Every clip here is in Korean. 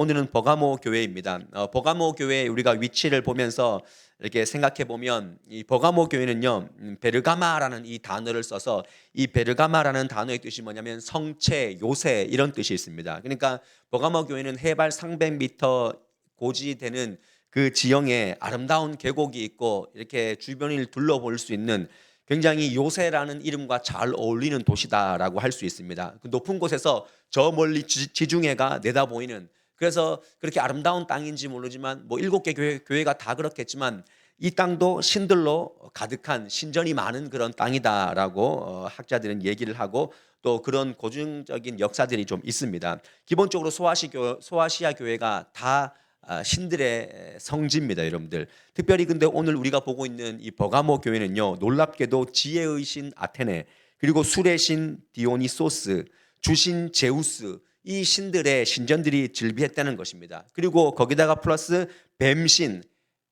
오늘은 버가모 교회입니다. 어, 버가모 교회 우리가 위치를 보면서 이렇게 생각해 보면 이 버가모 교회는요 음, 베르가마라는 이 단어를 써서 이 베르가마라는 단어의 뜻이 뭐냐면 성체, 요새 이런 뜻이 있습니다. 그러니까 버가모 교회는 해발 300m 고지 되는 그 지형에 아름다운 계곡이 있고 이렇게 주변을 둘러볼 수 있는 굉장히 요새라는 이름과 잘 어울리는 도시다라고 할 수 있습니다. 그 높은 곳에서 저 멀리 지- 지중해가 내다보이는 그래서 그렇게 아름다운 땅인지 모르지만 뭐 일곱 개 교회, 교회가 다 그렇겠지만 이 땅도 신들로 가득한 신전이 많은 그런 땅이다라고 어, 학자들은 얘기를 하고 또 그런 고증적인 역사들이 좀 있습니다. 기본적으로 소아시 교, 소아시아 교회가 다 아, 신들의 성지입니다, 여러분들. 특별히 근데 오늘 우리가 보고 있는 이 버가모 교회는요, 놀랍게도 지혜의 신 아테네, 그리고 술의 신 디오니소스, 주신 제우스, 이 신들의 신전들이 즐비했다는 것입니다. 그리고 거기다가 플러스 뱀신,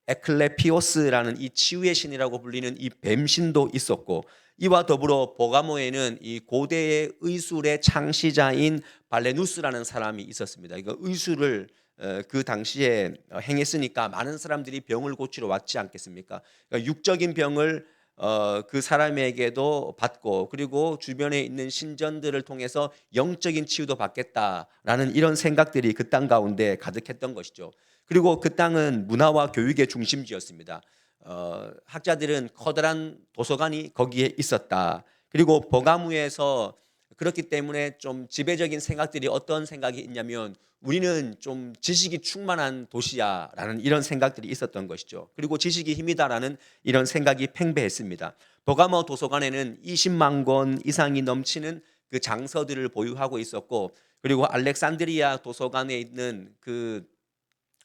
에클레피오스라는 이 치유의 신이라고 불리는 이 뱀신도 있었고 이와 더불어 버가모에는 이 고대의 의술의 창시자인 발레누스라는 사람이 있었습니다. 이거 의술을 어, 그 당시에 어, 행했으니까 많은 사람들이 병을 고치러 왔지 않겠습니까? 그러니까 육적인 병을 어, 그 사람에게도 받고 그리고 주변에 있는 신전들을 통해서 영적인 치유도 받겠다라는 이런 생각들이 그 땅 가운데 가득했던 것이죠. 그리고 그 땅은 문화와 교육의 중심지였습니다. 어, 학자들은 커다란 도서관이 거기에 있었다. 그리고 버가무에서 그렇기 때문에 좀 지배적인 생각들이 어떤 생각이 있냐면 우리는 좀 지식이 충만한 도시야라는 이런 생각들이 있었던 것이죠. 그리고 지식이 힘이다라는 이런 생각이 팽배했습니다. 버가모 도서관에는 20만 권 이상이 넘치는 그 장서들을 보유하고 있었고 그리고 알렉산드리아 도서관에 있는 그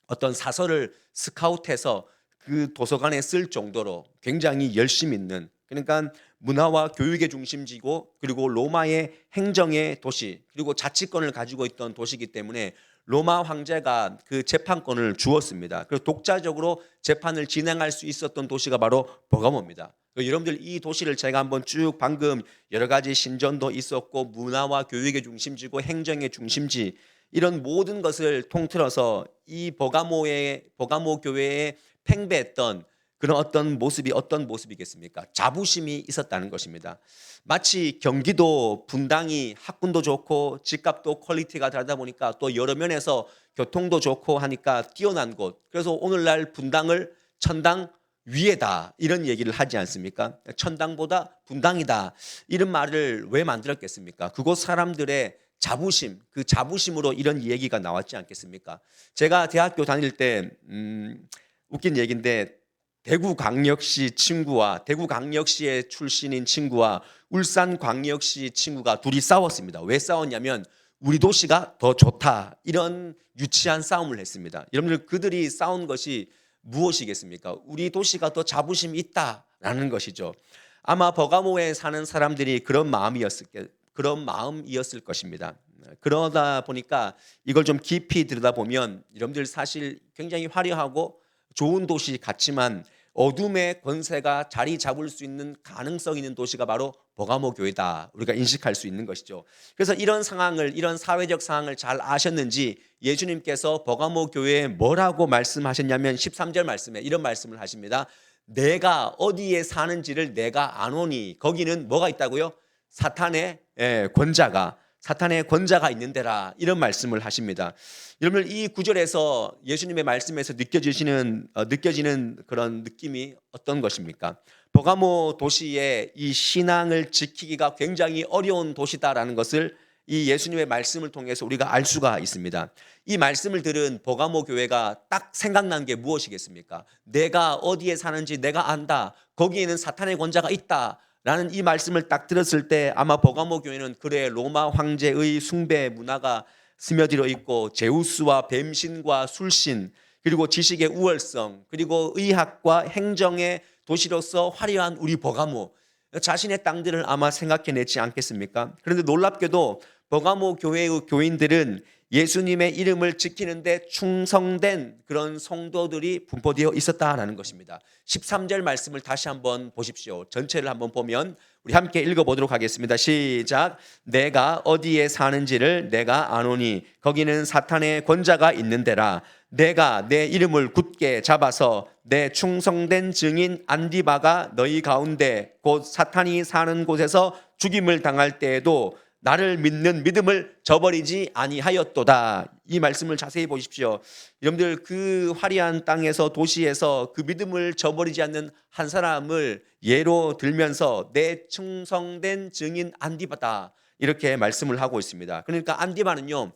어떤 사설을 스카우트해서 그 도서관에 쓸 정도로 굉장히 열심 있는 그러니까 문화와 교육의 중심지고 그리고 로마의 행정의 도시 그리고 자치권을 가지고 있던 도시이기 때문에 로마 황제가 그 재판권을 주었습니다. 그리고 독자적으로 재판을 진행할 수 있었던 도시가 바로 버가모입니다. 그 여러분들 이 도시를 제가 한번 쭉 방금 여러 가지 신전도 있었고 문화와 교육의 중심지고 행정의 중심지 이런 모든 것을 통틀어서 이 버가모의 버가모 교회에 팽배했던 그런 어떤 모습이 어떤 모습이겠습니까? 자부심이 있었다는 것입니다. 마치 경기도 분당이 학군도 좋고 집값도 퀄리티가 다르다 보니까 또 여러 면에서 교통도 좋고 하니까 뛰어난 곳. 그래서 오늘날 분당을 천당 위에다 이런 얘기를 하지 않습니까? 천당보다 분당이다 이런 말을 왜 만들었겠습니까? 그곳 사람들의 자부심, 그 자부심으로 이런 얘기가 나왔지 않겠습니까? 제가 대학교 다닐 때 음, 웃긴 얘기인데 대구광역시 친구와 대구광역시의 출신인 친구와 울산광역시 친구가 둘이 싸웠습니다. 왜 싸웠냐면 우리 도시가 더 좋다 이런 유치한 싸움을 했습니다. 여러분들 그들이 싸운 것이 무엇이겠습니까? 우리 도시가 더 자부심이 있다라는 것이죠. 아마 버가모에 사는 사람들이 그런 마음이었을 게 그런 마음이었을 것입니다. 그러다 보니까 이걸 좀 깊이 들여다보면 여러분들 사실 굉장히 화려하고 좋은 도시 같지만 어둠의 권세가 자리 잡을 수 있는 가능성 있는 도시가 바로 버가모 교회다. 우리가 인식할 수 있는 것이죠. 그래서 이런 상황을 이런 사회적 상황을 잘 아셨는지 예수님께서 버가모 교회에 뭐라고 말씀하셨냐면 13절 말씀에 이런 말씀을 하십니다. 내가 어디에 사는지를 내가 아노니 거기는 뭐가 있다고요? 사탄의 예, 권자가 사탄의 권자가 있는 데라 이런 말씀을 하십니다. 여러분 이 구절에서 예수님의 말씀에서 느껴지시는 어, 느껴지는 그런 느낌이 어떤 것입니까? 버가모 도시의 이 신앙을 지키기가 굉장히 어려운 도시다라는 것을 이 예수님의 말씀을 통해서 우리가 알 수가 있습니다. 이 말씀을 들은 버가모 교회가 딱 생각난 게 무엇이겠습니까? 내가 어디에 사는지 내가 안다. 거기에는 사탄의 권자가 있다. 라는 이 말씀을 딱 들었을 때 아마 버가모 교회는 그래 로마 황제의 숭배 문화가 스며들어 있고 제우스와 뱀신과 술신 그리고 지식의 우월성 그리고 의학과 행정의 도시로서 화려한 우리 버가모 자신의 땅들을 아마 생각해내지 않겠습니까? 그런데 놀랍게도 버가모 교회의 교인들은 예수님의 이름을 지키는데 충성된 그런 성도들이 분포되어 있었다라는 것입니다. 13절 말씀을 다시 한번 보십시오. 전체를 한번 보면 우리 함께 읽어보도록 하겠습니다. 시작. 내가 어디에 사는지를 내가 아노니 거기는 사탄의 권자가 있는 데라. 내가 내 이름을 굳게 잡아서 내 충성된 증인 안디바가 너희 가운데 곧 사탄이 사는 곳에서 죽임을 당할 때에도 나를 믿는 믿음을 저버리지 아니하였도다. 이 말씀을 자세히 보십시오. 여러분들 그 화려한 땅에서 도시에서 그 믿음을 저버리지 않는 한 사람을 예로 들면서 내 충성된 증인 안디바다 이렇게 말씀을 하고 있습니다. 그러니까 안디바는요.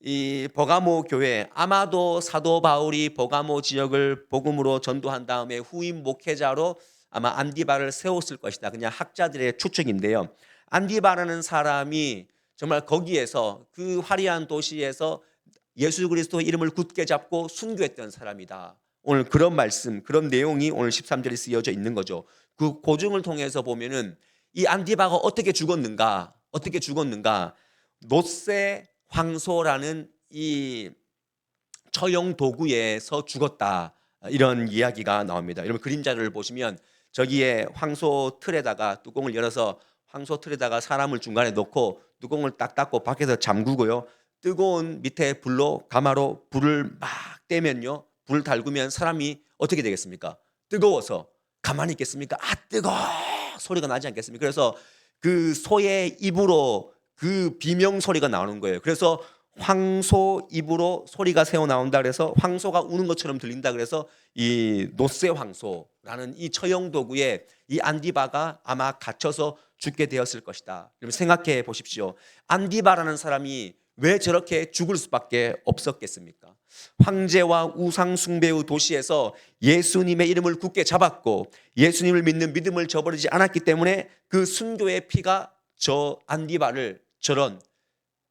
이 버가모 교회 아마도 사도 바울이 버가모 지역을 복음으로 전도한 다음에 후임 목회자로 아마 안디바를 세웠을 것이다. 그냥 학자들의 추측인데요. 안디바라는 사람이 정말 거기에서 그 화려한 도시에서 예수 그리스도 이름을 굳게 잡고 순교했던 사람이다. 오늘 그런 말씀, 그런 내용이 오늘 13절에 쓰여져 있는 거죠. 그 고증을 통해서 보면은 이 안디바가 어떻게 죽었는가? 어떻게 죽었는가? 노세 황소라는 이 처형 도구에서 죽었다. 이런 이야기가 나옵니다. 여러분 그림자를 보시면 저기에 황소 틀에다가 뚜껑을 열어서 황소 틀에다가 사람을 중간에 놓고 뚜껑을 딱 닫고 밖에서 잠그고요. 뜨거운 밑에 불로 가마로 불을 막 떼면요. 불을 달구면 사람이 어떻게 되겠습니까? 뜨거워서 가만히 있겠습니까? 아 뜨거 소리가 나지 않겠습니까? 그래서 그 소의 입으로 그 비명 소리가 나오는 거예요. 그래서 황소 입으로 소리가 새어 나온다 그래서 황소가 우는 것처럼 들린다 그래서 이 노세 황소라는 이 처형 도구에 이 안디바가 아마 갇혀서 죽게 되었을 것이다. 여러분 생각해 보십시오. 안디바라는 사람이 왜 저렇게 죽을 수밖에 없었겠습니까? 황제와 우상 숭배의 도시에서 예수님의 이름을 굳게 잡았고 예수님을 믿는 믿음을 저버리지 않았기 때문에 그 순교의 피가 저 안디바를 저런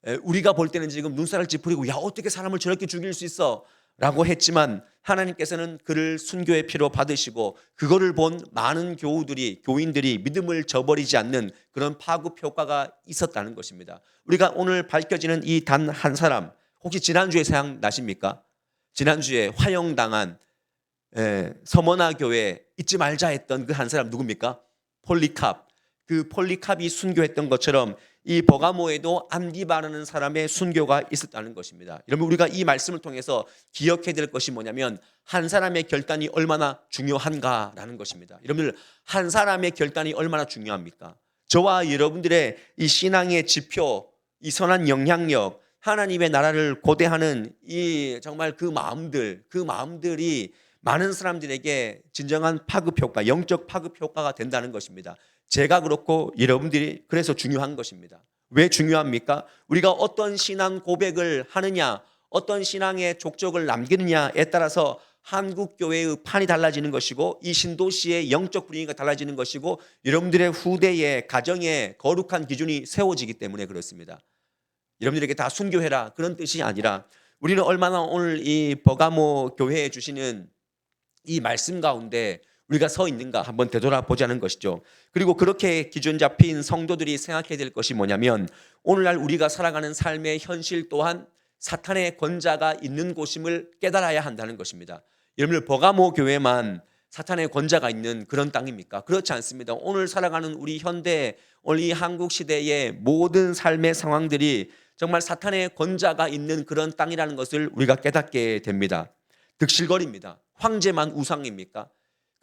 에, 우리가 볼 때는 지금 눈살을 찌푸리고 야 어떻게 사람을 저렇게 죽일 수 있어 라고 했지만 하나님께서는 그를 순교의 피로 받으시고 그거를 본 많은 교우들이 교인들이 믿음을 저버리지 않는 그런 파급 효과가 있었다는 것입니다. 우리가 오늘 밝혀지는 이 단 한 사람 혹시 지난주에 생각나십니까? 지난주에 화형당한 에, 서머나 교회 잊지 말자 했던 그 한 사람 누굽니까? 폴리캅. 그 폴리캅이 순교했던 것처럼 이 버가모에도 안디바라는 사람의 순교가 있었다는 것입니다. 여러분 우리가 이 말씀을 통해서 기억해야 될 것이 뭐냐면 한 사람의 결단이 얼마나 중요한가라는 것입니다. 여러분들 한 사람의 결단이 얼마나 중요합니까? 저와 여러분들의 이 신앙의 지표, 이 선한 영향력, 하나님의 나라를 고대하는 이 정말 그 마음들, 그 마음들이 많은 사람들에게 진정한 파급 효과, 영적 파급 효과가 된다는 것입니다. 제가 그렇고 여러분들이 그래서 중요한 것입니다. 왜 중요합니까? 우리가 어떤 신앙 고백을 하느냐, 어떤 신앙의 족적을 남기느냐에 따라서 한국 교회의 판이 달라지는 것이고 이 신도시의 영적 분위기가 달라지는 것이고 여러분들의 후대의 가정의 거룩한 기준이 세워지기 때문에 그렇습니다. 여러분들에게 다 순교해라 그런 뜻이 아니라 우리는 얼마나 오늘 이 버가모 교회에 주시는 이 말씀 가운데 우리가 서 있는가 한번 되돌아보자는 것이죠. 그리고 그렇게 기준 잡힌 성도들이 생각해야 될 것이 뭐냐면 오늘날 우리가 살아가는 삶의 현실 또한 사탄의 권자가 있는 곳임을 깨달아야 한다는 것입니다. 여러분들 버가모 교회만 사탄의 권자가 있는 그런 땅입니까? 그렇지 않습니다. 오늘 살아가는 우리 현대 오늘 이 한국 시대의 모든 삶의 상황들이 정말 사탄의 권자가 있는 그런 땅이라는 것을 우리가 깨닫게 됩니다. 득실거리입니다. 황제만 우상입니까?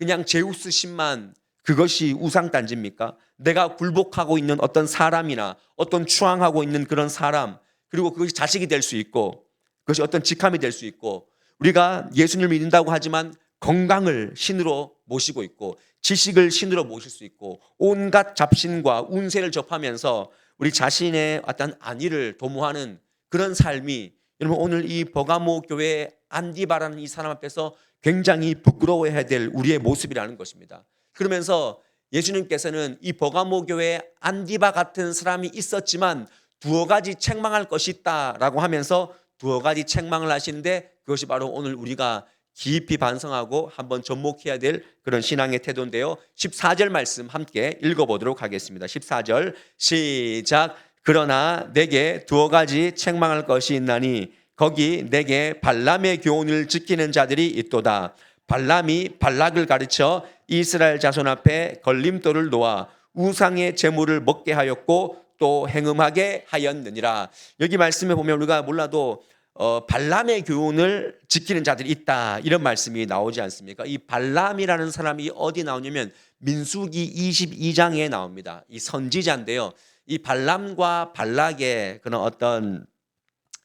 그냥 제우스 신만 그것이 우상단지입니까? 내가 굴복하고 있는 어떤 사람이나 어떤 추앙하고 있는 그런 사람 그리고 그것이 자식이 될 수 있고 그것이 어떤 직함이 될 수 있고 우리가 예수님을 믿는다고 하지만 건강을 신으로 모시고 있고 지식을 신으로 모실 수 있고 온갖 잡신과 운세를 접하면서 우리 자신의 어떤 안위를 도모하는 그런 삶이 여러분 오늘 이 버가모 교회 안디바라는 이 사람 앞에서 굉장히 부끄러워해야 될 우리의 모습이라는 것입니다. 그러면서 예수님께서는 이 버가모 교회 안디바 같은 사람이 있었지만 두어 가지 책망할 것이 있다라고 하면서 두어 가지 책망을 하시는데 그것이 바로 오늘 우리가 깊이 반성하고 한번 접목해야 될 그런 신앙의 태도인데요. 14절 말씀 함께 읽어보도록 하겠습니다. 14절 시작. 그러나 내게 두어 가지 책망할 것이 있나니 거기 내게 발람의 교훈을 지키는 자들이 있도다. 발람이 발락을 가르쳐 이스라엘 자손 앞에 걸림돌을 놓아 우상의 재물을 먹게 하였고 또 행음하게 하였느니라. 여기 말씀에 보면 우리가 몰라도 어, 발람의 교훈을 지키는 자들이 있다 이런 말씀이 나오지 않습니까? 이 발람이라는 사람이 어디 나오냐면 민수기 22장에 나옵니다. 이 선지자인데요. 이 발람과 발락의 그런 어떤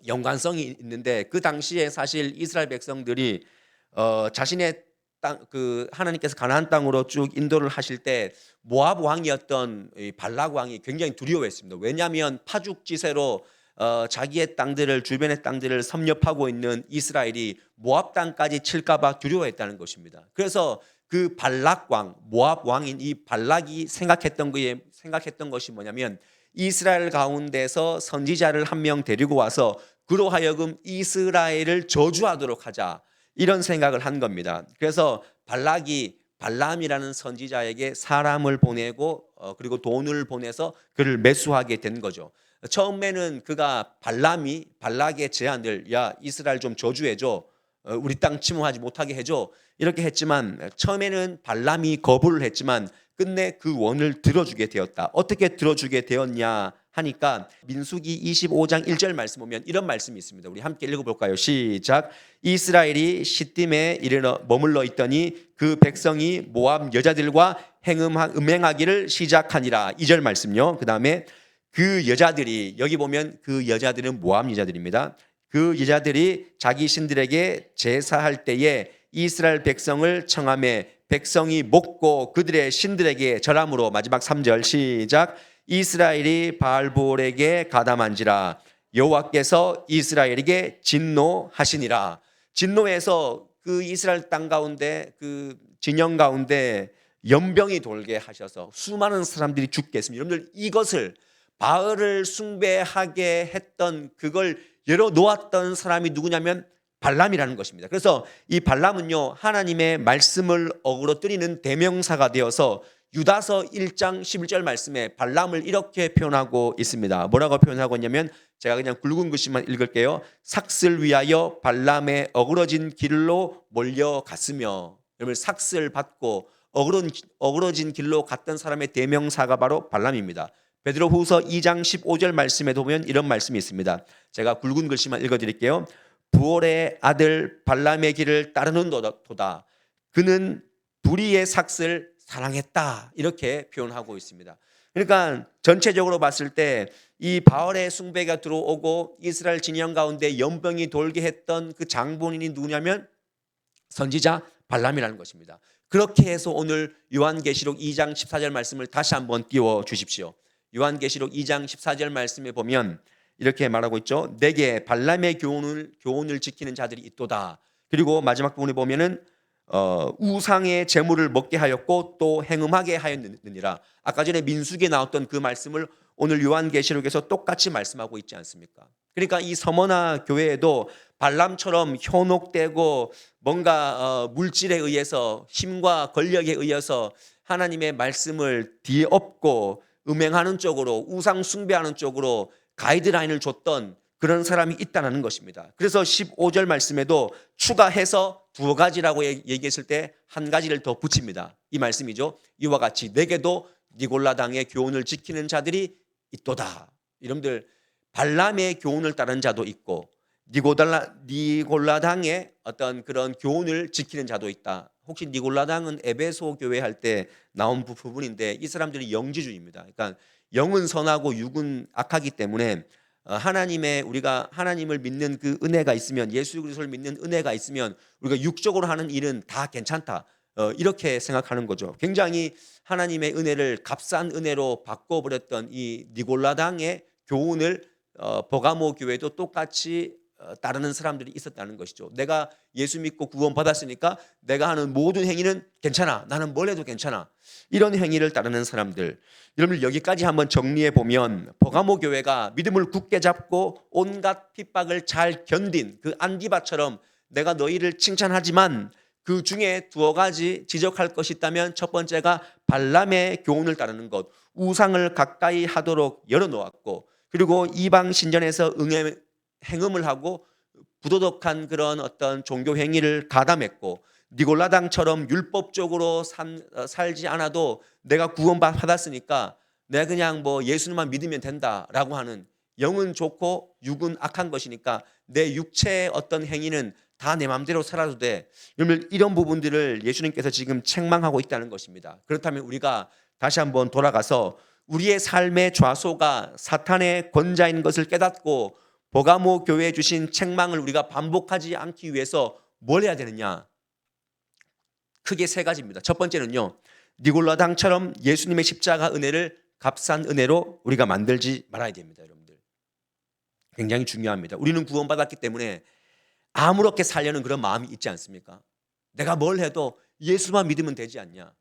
연관성이 있는데 그 당시에 사실 이스라엘 백성들이 어, 자신의 땅 그 하나님께서 가나안 땅으로 쭉 인도를 하실 때 모압 왕이었던 이 발락 왕이 굉장히 두려워했습니다. 왜냐하면 파죽지세로 어, 자기의 땅들을 주변의 땅들을 섭렵하고 있는 이스라엘이 모압 땅까지 칠까봐 두려워했다는 것입니다. 그래서 그 발락 왕 모압 왕인 이 발락이 생각했던 거에 생각했던 것이 뭐냐면 이스라엘 가운데서 선지자를 한 명 데리고 와서 그로 하여금 이스라엘을 저주하도록 하자 이런 생각을 한 겁니다. 그래서 발락이 발람이라는 선지자에게 사람을 보내고 어, 그리고 돈을 보내서 그를 매수하게 된 거죠. 처음에는 그가 발람이 발락의 제안을 야 이스라엘 좀 저주해줘 어, 우리 땅 침공하지 못하게 해줘 이렇게 했지만 처음에는 발람이 거부를 했지만 끝내 그 원을 들어주게 되었다. 어떻게 들어주게 되었냐 하니까 민수기 25장 1절 말씀 보면 이런 말씀이 있습니다. 우리 함께 읽어볼까요? 시작. 이스라엘이 시딤에 이르러 머물러 있더니 그 백성이 모압 여자들과 행음하, 음행하기를 시작하니라. 2절 말씀요. 그 다음에 그 여자들이 여기 보면 그 여자들은 모압 여자들입니다. 그 여자들이 자기 신들에게 제사할 때에 이스라엘 백성을 청함에 백성이 먹고 그들의 신들에게 절함으로 마지막 3절 시작 이스라엘이 바알볼에게 가담한지라 여호와께서 이스라엘에게 진노하시니라 진노해서 그 이스라엘 땅 가운데 그 진영 가운데 연병이 돌게 하셔서 수많은 사람들이 죽게 했습니다. 여러분들 이것을 바알을 숭배하게 했던 그걸 열어 놓았던 사람이 누구냐면 발람이라는 것입니다. 그래서 이 발람은요 하나님의 말씀을 어그러뜨리는 대명사가 되어서 유다서 1장 11절 말씀에 발람을 이렇게 표현하고 있습니다. 뭐라고 표현하고 있냐면 제가 그냥 굵은 글씨만 읽을게요. 삭슬 위하여 발람의 어그러진 길로 몰려갔으며 여러분 삭슬 받고 어그러, 어그러진 길로 갔던 사람의 대명사가 바로 발람입니다. 베드로 후서 2장 15절 말씀에도 보면 이런 말씀이 있습니다. 제가 굵은 글씨만 읽어드릴게요. 부올의 아들 발람의 길을 따르는 도다. 그는 불의의 삭슬 사랑했다. 이렇게 표현하고 있습니다. 그러니까 전체적으로 봤을 때 이 바알의 숭배가 들어오고 이스라엘 진영 가운데 연병이 돌게 했던 그 장본인이 누구냐면 선지자 발람이라는 것입니다. 그렇게 해서 오늘 요한계시록 2장 14절 말씀을 다시 한번 띄워 주십시오. 요한계시록 2장 14절 말씀에 보면 이렇게 말하고 있죠. 내게 발람의 교훈을 교훈을 지키는 자들이 있도다. 그리고 마지막 부분에 보면은 어, 우상의 재물을 먹게 하였고 또 행음하게 하였느니라. 아까 전에 민수기에 나왔던 그 말씀을 오늘 요한계시록에서 똑같이 말씀하고 있지 않습니까? 그러니까 이 서머나 교회에도 발람처럼 현혹되고 뭔가 어, 물질에 의해서 힘과 권력에 의해서 하나님의 말씀을 뒤엎고 음행하는 쪽으로 우상 숭배하는 쪽으로 가이드라인을 줬던 그런 사람이 있다는 것입니다. 그래서 15절 말씀에도 추가해서 두 가지라고 얘기했을 때 한 가지를 더 붙입니다. 이 말씀이죠. 이와 같이 내게도 니골라당의 교훈을 지키는 자들이 있도다. 여러분들 발람의 교훈을 따른 자도 있고 니고달라 니골라당의 어떤 그런 교훈을 지키는 자도 있다. 혹시 니골라당은 에베소 교회 할 때 나온 부분인데 이 사람들이 영지주의입니다. 그러니까 영은 선하고 육은 악하기 때문에 어, 하나님의 우리가 하나님을 믿는 그 은혜가 있으면 예수 그리스도를 믿는 은혜가 있으면 우리가 육적으로 하는 일은 다 괜찮다. 어, 이렇게 생각하는 거죠. 굉장히 하나님의 은혜를 값싼 은혜로 바꿔버렸던 이 니골라당의 교훈을 어, 버가모 교회도 똑같이 따르는 사람들이 있었다는 것이죠. 내가 예수 믿고 구원 받았으니까 내가 하는 모든 행위는 괜찮아. 나는 뭘 해도 괜찮아. 이런 행위를 따르는 사람들. 여러분 여기까지 한번 정리해 보면 버가모 교회가 믿음을 굳게 잡고 온갖 핍박을 잘 견딘 그 안디바처럼 내가 너희를 칭찬하지만 그 중에 두어 가지 지적할 것이 있다면 첫 번째가 발람의 교훈을 따르는 것, 우상을 가까이 하도록 열어놓았고 그리고 이방 신전에서 행음을 하고 부도덕한 그런 어떤 종교 행위를 가담했고 니골라당처럼 율법적으로 산- 어, 살지 않아도 내가 구원 받- 받았으니까 내가 그냥 뭐 예수님만 믿으면 된다라고 하는 영은 좋고 육은 악한 것이니까 내 육체의 어떤 행위는 다 내 마음대로 살아도 돼. 여러분 이런 부분들을 예수님께서 지금 책망하고 있다는 것입니다. 그렇다면 우리가 다시 한번 돌아가서 우리의 삶의 좌소가 사탄의 권자인 것을 깨닫고 보가모 교회에 주신 책망을 우리가 반복하지 않기 위해서 뭘 해야 되느냐? 크게 세 가지입니다. 첫 번째는요. 니골라당처럼 예수님의 십자가 은혜를 값싼 은혜로 우리가 만들지 말아야 됩니다, 여러분들. 굉장히 중요합니다. 우리는 구원받았기 때문에 아무렇게 살려는 그런 마음이 있지 않습니까? 내가 뭘 해도 예수만 믿으면 되지 않냐?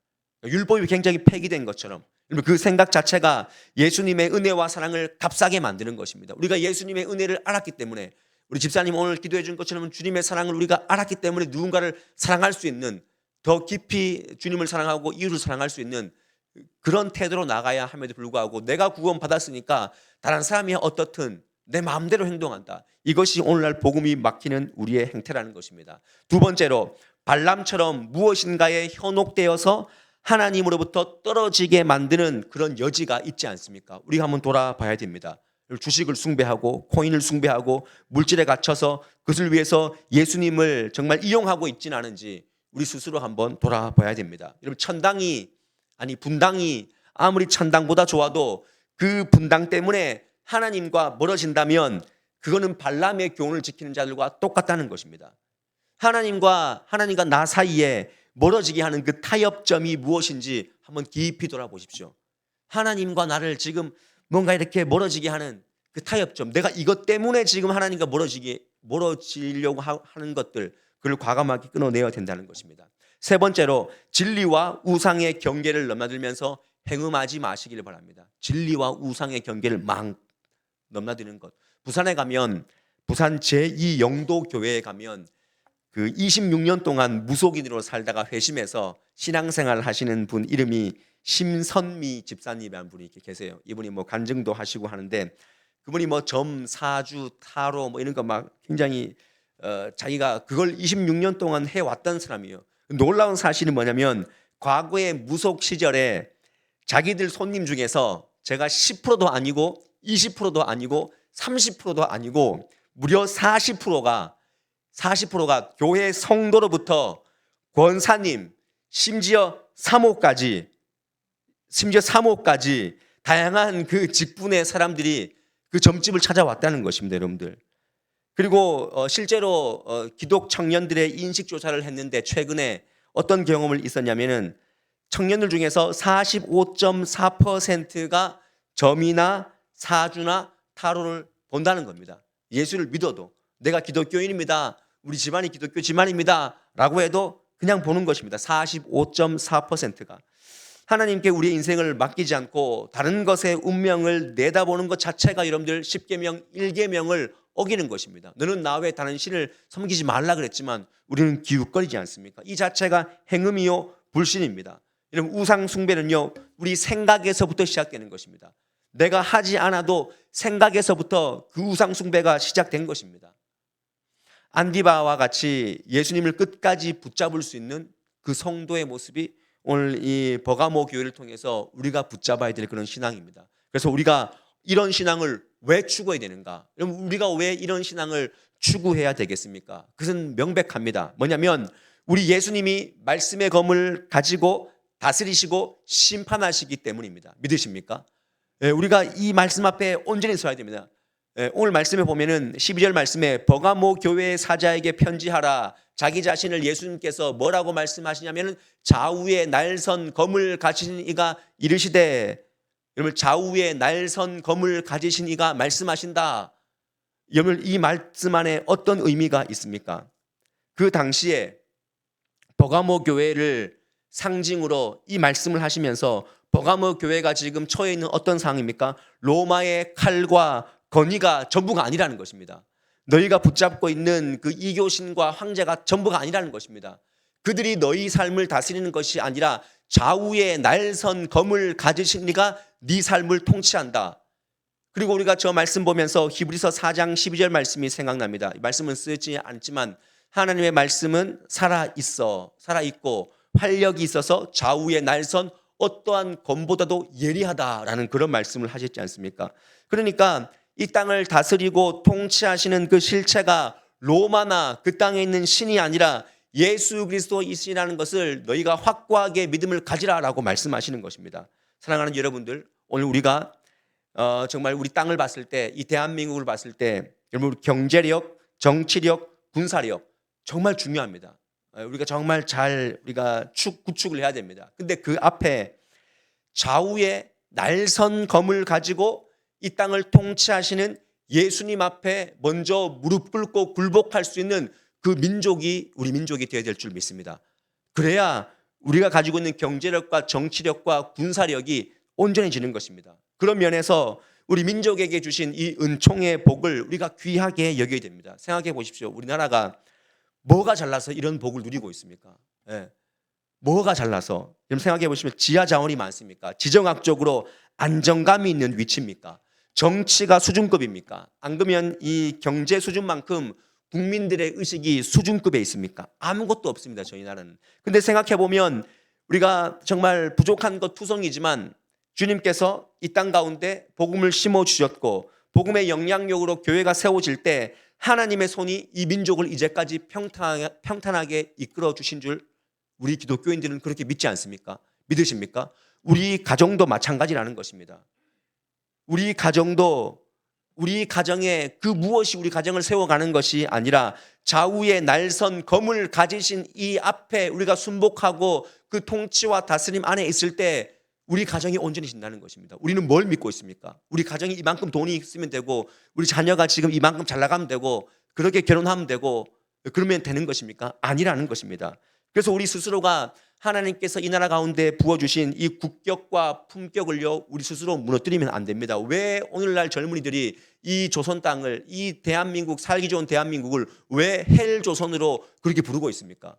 율법이 굉장히 폐기된 것처럼 그 생각 자체가 예수님의 은혜와 사랑을 값싸게 만드는 것입니다. 우리가 예수님의 은혜를 알았기 때문에 우리 집사님 오늘 기도해 준 것처럼 주님의 사랑을 우리가 알았기 때문에 누군가를 사랑할 수 있는 더 깊이 주님을 사랑하고 이웃을 사랑할 수 있는 그런 태도로 나가야 함에도 불구하고 내가 구원 받았으니까 다른 사람이 어떻든 내 마음대로 행동한다. 이것이 오늘날 복음이 막히는 우리의 행태라는 것입니다. 두 번째로 발람처럼 무엇인가에 현혹되어서 하나님으로부터 떨어지게 만드는 그런 여지가 있지 않습니까? 우리가 한번 돌아봐야 됩니다. 주식을 숭배하고 코인을 숭배하고 물질에 갇혀서 그것을 위해서 예수님을 정말 이용하고 있지는 않은지 우리 스스로 한번 돌아봐야 됩니다. 여러분 천당이 아니 분당이 아무리 천당보다 좋아도 그 분당 때문에 하나님과 멀어진다면 그거는 발람의 교훈을 지키는 자들과 똑같다는 것입니다. 하나님과 하나님과 나 사이에 멀어지게 하는 그 타협점이 무엇인지 한번 깊이 돌아보십시오. 하나님과 나를 지금 뭔가 이렇게 멀어지게 하는 그 타협점, 내가 이것 때문에 지금 하나님과 멀어지게 멀어지려고 하- 하는 것들, 그걸 과감하게 끊어내야 된다는 것입니다. 세 번째로 진리와 우상의 경계를 넘나들면서 행음하지 마시기를 바랍니다. 진리와 우상의 경계를 막 넘나드는 것. 부산에 가면 부산 제2 영도 교회에 가면 그 26년 동안 무속인으로 살다가 회심해서 신앙생활 하시는 분 이름이 심선미 집사님이라는 분이 이렇게 계세요. 이분이 뭐 간증도 하시고 하는데 그분이 뭐 점, 사주, 타로 뭐 이런 거 막 굉장히 어, 자기가 그걸 26년 동안 해왔던 사람이에요. 놀라운 사실은 뭐냐면 과거의 무속 시절에 자기들 손님 중에서 제가 10%도 아니고 20%도 아니고 30%도 아니고 무려 40%가 40%가 교회 성도로부터 권사님 심지어 사모까지 심지어 사모까지 다양한 그 직분의 사람들이 그 점집을 찾아왔다는 것입니다, 여러분들. 그리고 어, 실제로 어, 기독 청년들의 인식 조사를 했는데 최근에 어떤 경험을 있었냐면은 청년들 중에서 45.4%가 점이나 사주나 타로를 본다는 겁니다. 예수를 믿어도 내가 기독교인입니다. 우리 집안이 기독교 집안입니다. 라고 해도 그냥 보는 것입니다. 45.4%가. 하나님께 우리의 인생을 맡기지 않고 다른 것의 운명을 내다보는 것 자체가 여러분들 10계명, 1계명을 어기는 것입니다. 너는 나 외에 다른 신을 섬기지 말라 그랬지만 우리는 기웃거리지 않습니까? 이 자체가 행음이요 불신입니다. 이런 우상 숭배는요 우리 생각에서부터 시작되는 것입니다. 내가 하지 않아도 생각에서부터 그 우상 숭배가 시작된 것입니다. 안디바와 같이 예수님을 끝까지 붙잡을 수 있는 그 성도의 모습이 오늘 이 버가모 교회를 통해서 우리가 붙잡아야 될 그런 신앙입니다. 그래서 우리가 이런 신앙을 왜 추구해야 되는가? 우리가 왜 이런 신앙을 추구해야 되겠습니까? 그것은 명백합니다. 뭐냐면 우리 예수님이 말씀의 검을 가지고 다스리시고 심판하시기 때문입니다. 믿으십니까? 예, 우리가 이 말씀 앞에 온전히 서야 됩니다. 예, 오늘 말씀에 보면은 12절 말씀에 버가모 교회의 사자에게 편지하라. 자기 자신을 예수님께서 뭐라고 말씀하시냐면은 좌우에 날선 검을 가지신 이가 이르시되 여러분 좌우에 날선 검을 가지신 이가 말씀하신다. 여러분 이 말씀 안에 어떤 의미가 있습니까? 그 당시에 버가모 교회를 상징으로 이 말씀을 하시면서 버가모 교회가 지금 처해 있는 어떤 상황입니까? 로마의 칼과 건의가 전부가 아니라는 것입니다. 너희가 붙잡고 있는 그 이교신과 황제가 전부가 아니라는 것입니다. 그들이 너희 삶을 다스리는 것이 아니라 좌우에 날선 검을 가지신 이가 네 삶을 통치한다. 그리고 우리가 저 말씀 보면서 히브리서 4장 12절 말씀이 생각납니다. 이 말씀은 쓰지 않지만 하나님의 말씀은 살아 있어 살아 있고 활력이 있어서 좌우의 날선 어떠한 검보다도 예리하다라는 그런 말씀을 하셨지 않습니까? 그러니까 이 땅을 다스리고 통치하시는 그 실체가 로마나 그 땅에 있는 신이 아니라 예수 그리스도이시라는 것을 너희가 확고하게 믿음을 가지라라고 말씀하시는 것입니다. 사랑하는 여러분들, 오늘 우리가 어, 정말 우리 땅을 봤을 때, 이 대한민국을 봤을 때, 여러분 경제력, 정치력, 군사력 정말 중요합니다. 어, 우리가 정말 잘 우리가 축 구축을 해야 됩니다. 근데 그 앞에 좌우에 날선 검을 가지고 이 땅을 통치하시는 예수님 앞에 먼저 무릎 꿇고 굴복할 수 있는 그 민족이 우리 민족이 되어야 될 줄 믿습니다. 그래야 우리가 가지고 있는 경제력과 정치력과 군사력이 온전해지는 것입니다. 그런 면에서 우리 민족에게 주신 이 은총의 복을 우리가 귀하게 여겨야 됩니다. 생각해 보십시오. 우리나라가 뭐가 잘나서 이런 복을 누리고 있습니까? 예. 뭐가 잘나서? 여러분 생각해 보시면 지하 자원이 많습니까? 지정학적으로 안정감이 있는 위치입니까? 정치가 수준급입니까? 안 그러면 이 경제 수준만큼 국민들의 의식이 수준급에 있습니까? 아무것도 없습니다. 저희 나라는. 근데 생각해 보면 우리가 정말 부족한 것 투성이지만 주님께서 이 땅 가운데 복음을 심어 주셨고 복음의 영향력으로 교회가 세워질 때 하나님의 손이 이 민족을 이제까지 평탄하게, 이끌어 주신 줄 우리 기독교인들은 그렇게 믿지 않습니까? 믿으십니까? 우리 가정도 마찬가지라는 것입니다. 우리 가정도 우리 가정에 그 무엇이 우리 가정을 세워가는 것이 아니라 좌우의 날선 검을 가지신 이 앞에 우리가 순복하고 그 통치와 다스림 안에 있을 때 우리 가정이 온전해진다는 것입니다. 우리는 뭘 믿고 있습니까? 우리 가정이 이만큼 돈이 있으면 되고 우리 자녀가 지금 이만큼 잘 나가면 되고 그렇게 결혼하면 되고 그러면 되는 것입니까? 아니라는 것입니다. 그래서 우리 스스로가 하나님께서 이 나라 가운데 부어주신 이 국격과 품격을요 우리 스스로 무너뜨리면 안 됩니다. 왜 오늘날 젊은이들이 이 조선 땅을 이 대한민국 살기 좋은 대한민국을 왜 헬조선으로 그렇게 부르고 있습니까?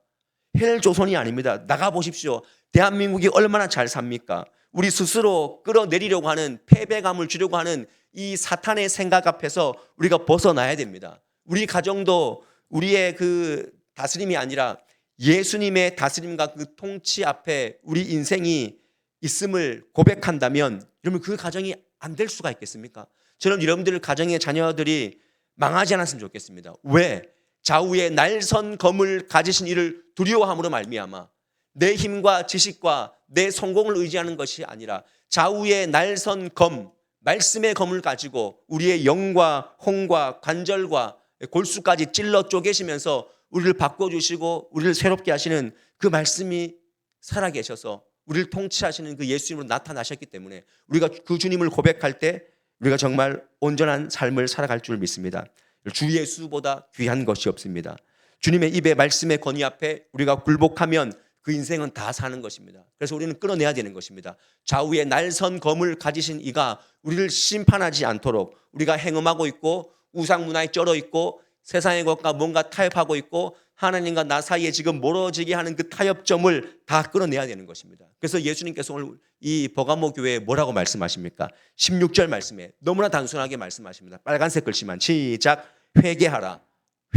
헬조선이 아닙니다. 나가 보십시오. 대한민국이 얼마나 잘 삽니까? 우리 스스로 끌어내리려고 하는 패배감을 주려고 하는 이 사탄의 생각 앞에서 우리가 벗어나야 됩니다. 우리 가정도 우리의 그 다스림이 아니라 예수님의 다스림과 그 통치 앞에 우리 인생이 있음을 고백한다면 여러분 그 가정이 안 될 수가 있겠습니까? 저는 여러분들 가정의 자녀들이 망하지 않았으면 좋겠습니다. 왜? 좌우에 날선 검을 가지신 이를 두려워함으로 말미암아 내 힘과 지식과 내 성공을 의지하는 것이 아니라 좌우에 날선 검, 말씀의 검을 가지고 우리의 영과 홍과 관절과 골수까지 찔러 쪼개시면서 우리를 바꿔주시고 우리를 새롭게 하시는 그 말씀이 살아계셔서 우리를 통치하시는 그 예수님으로 나타나셨기 때문에 우리가 그 주님을 고백할 때 우리가 정말 온전한 삶을 살아갈 줄 믿습니다. 주 예수보다 귀한 것이 없습니다. 주님의 입에 말씀의 권위 앞에 우리가 굴복하면 그 인생은 다 사는 것입니다. 그래서 우리는 끌어내야 되는 것입니다. 좌우에 날선 검을 가지신 이가 우리를 심판하지 않도록 우리가 행음하고 있고 우상 문화에 쩔어 있고 세상의 것과 뭔가 타협하고 있고 하나님과 나 사이에 지금 멀어지게 하는 그 타협점을 다 끌어내야 되는 것입니다. 그래서 예수님께서 오늘 이 버가모 교회에 뭐라고 말씀하십니까? 16절 말씀에 너무나 단순하게 말씀하십니다. 빨간색 글씨만 시작 회개하라.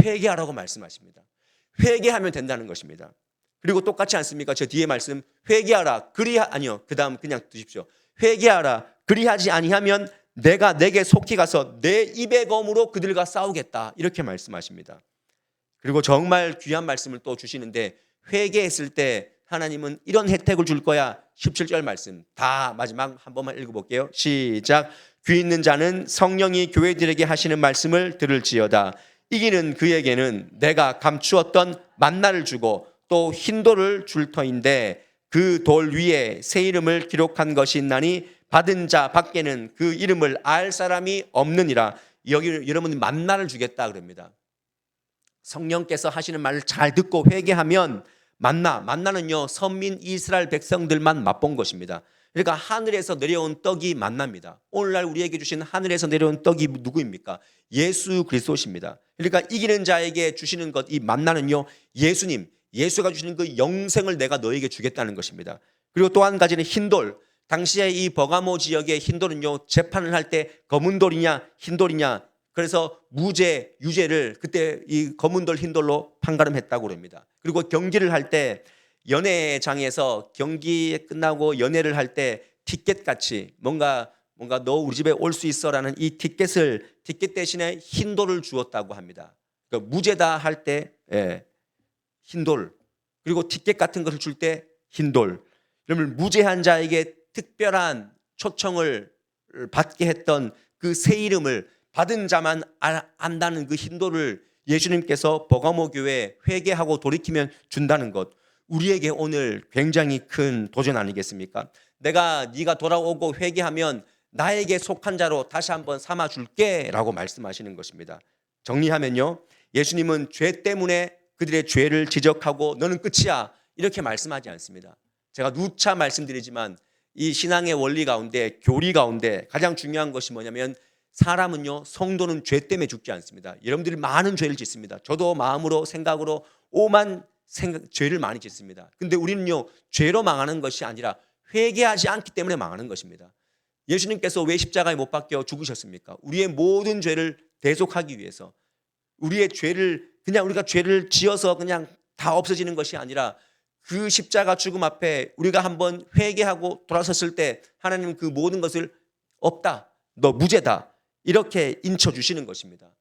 회개하라고 말씀하십니다. 회개하면 된다는 것입니다. 그리고 똑같지 않습니까? 저 뒤에 말씀 회개하라. 그리하 아니요. 그다음 그냥 두십시오. 회개하라. 그리하지 아니하면 내가 내게 속히 가서 내 입의 검으로 그들과 싸우겠다. 이렇게 말씀하십니다. 그리고 정말 귀한 말씀을 또 주시는데 회개했을 때 하나님은 이런 혜택을 줄 거야. 17절 말씀. 다 마지막 한 번만 읽어 볼게요. 시작. 귀 있는 자는 성령이 교회들에게 하시는 말씀을 들을지어다. 이기는 그에게는 내가 감추었던 만나를 주고 또 흰돌을 줄 터인데 그 돌 위에 새 이름을 기록한 것이 있나니 받은 자 밖에는 그 이름을 알 사람이 없느니라. 여기 여러분 만나를 주겠다 그럽니다. 성령께서 하시는 말을 잘 듣고 회개하면 만나 만나는요 선민 이스라엘 백성들만 맛본 것입니다. 그러니까 하늘에서 내려온 떡이 만납니다. 오늘날 우리에게 주신 하늘에서 내려온 떡이 누구입니까? 예수 그리스도십니다. 그러니까 이기는 자에게 주시는 것 이 만나는요 예수님 예수가 주시는 그 영생을 내가 너에게 주겠다는 것입니다. 그리고 또 한 가지는 흰돌 당시에 이 버가모 지역의 흰돌은요 재판을 할 때 검은 돌이냐 흰 돌이냐 그래서 무죄 유죄를 그때 이 검은 돌 흰 돌로 판가름했다고 그럽니다. 그리고 경기를 할 때 연회장에서 경기 끝나고 연회를 할 때 티켓 같이 뭔가 뭔가 너 우리 집에 올 수 있어라는 이 티켓을 티켓 대신에 흰 돌을 주었다고 합니다. 그 무죄다 할때 예, 흰 돌. 그리고 티켓 같은 것을 줄 때 흰 돌. 그러면 무죄한 자에게 특별한 초청을 받게 했던 그 새 이름을 받은 자만 아- 안다는 그흰 돌을 예수님께서 버가모 교회 회개하고 돌이키면 준다는 것. 우리에게 오늘 굉장히 큰 도전 아니겠습니까? 내가 네가 돌아오고 회개하면 나에게 속한 자로 다시 한번 삼아 줄게라고 말씀하시는 것입니다. 정리하면요. 예수님은 죄 때문에 그들의 죄를 지적하고 너는 끝이야. 이렇게 말씀하지 않습니다. 제가 누차 말씀드리지만 이 신앙의 원리 가운데 교리 가운데 가장 중요한 것이 뭐냐면 사람은요 성도는 죄 때문에 죽지 않습니다. 여러분들이 많은 죄를 짓습니다. 저도 마음으로 생각으로 오만 생각, 죄를 많이 짓습니다. 근데 우리는요 죄로 망하는 것이 아니라 회개하지 않기 때문에 망하는 것입니다. 예수님께서 왜 십자가에 못 박혀 죽으셨습니까? 우리의 모든 죄를 대속하기 위해서 우리의 죄를 그냥 우리가 죄를 지어서 그냥 다 없어지는 것이 아니라 그 십자가 죽음 앞에 우리가 한번 회개하고 돌아섰을 때 하나님은 그 모든 것을 없다. 너 무죄다. 이렇게 인쳐 주시는 것입니다.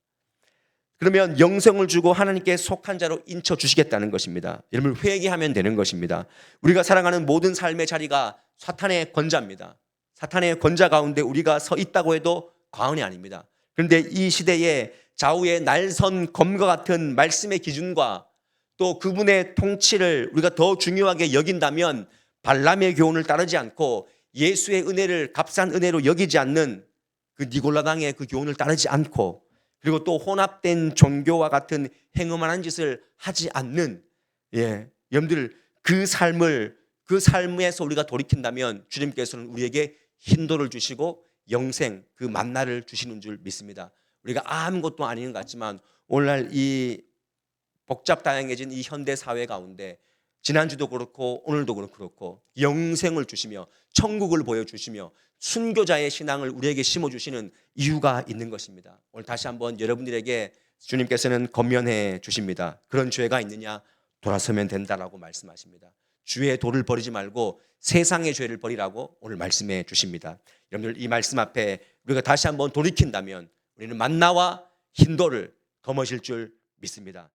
그러면 영생을 주고 하나님께 속한 자로 인쳐 주시겠다는 것입니다. 여러분 회개하면 되는 것입니다. 우리가 살아가는 모든 삶의 자리가 사탄의 권자입니다. 사탄의 권자 가운데 우리가 서 있다고 해도 과언이 아닙니다. 그런데 이 시대에 좌우의 날선 검과 같은 말씀의 기준과 또 그분의 통치를 우리가 더 중요하게 여긴다면 발람의 교훈을 따르지 않고 예수의 은혜를 값싼 은혜로 여기지 않는 그 니골라당의 그 교훈을 따르지 않고 그리고 또 혼합된 종교와 같은 행음한 짓을 하지 않는 예 여러분들 그 삶을 그 삶에서 우리가 돌이킨다면 주님께서는 우리에게 힌도를 주시고 영생 그 만나를 주시는 줄 믿습니다. 우리가 아무것도 아닌 것 같지만 오늘날 이 복잡 다양해진 이 현대 사회 가운데 지난주도 그렇고 오늘도 그렇고 영생을 주시며 천국을 보여주시며 순교자의 신앙을 우리에게 심어주시는 이유가 있는 것입니다. 오늘 다시 한번 여러분들에게 주님께서는 건면해 주십니다. 그런 죄가 있느냐 돌아서면 된다라고 말씀하십니다. 주의 돌을 버리지 말고 세상의 죄를 버리라고 오늘 말씀해 주십니다. 여러분들 이 말씀 앞에 우리가 다시 한번 돌이킨다면 우리는 만나와 흰돌을 거머쥘 줄 믿습니다.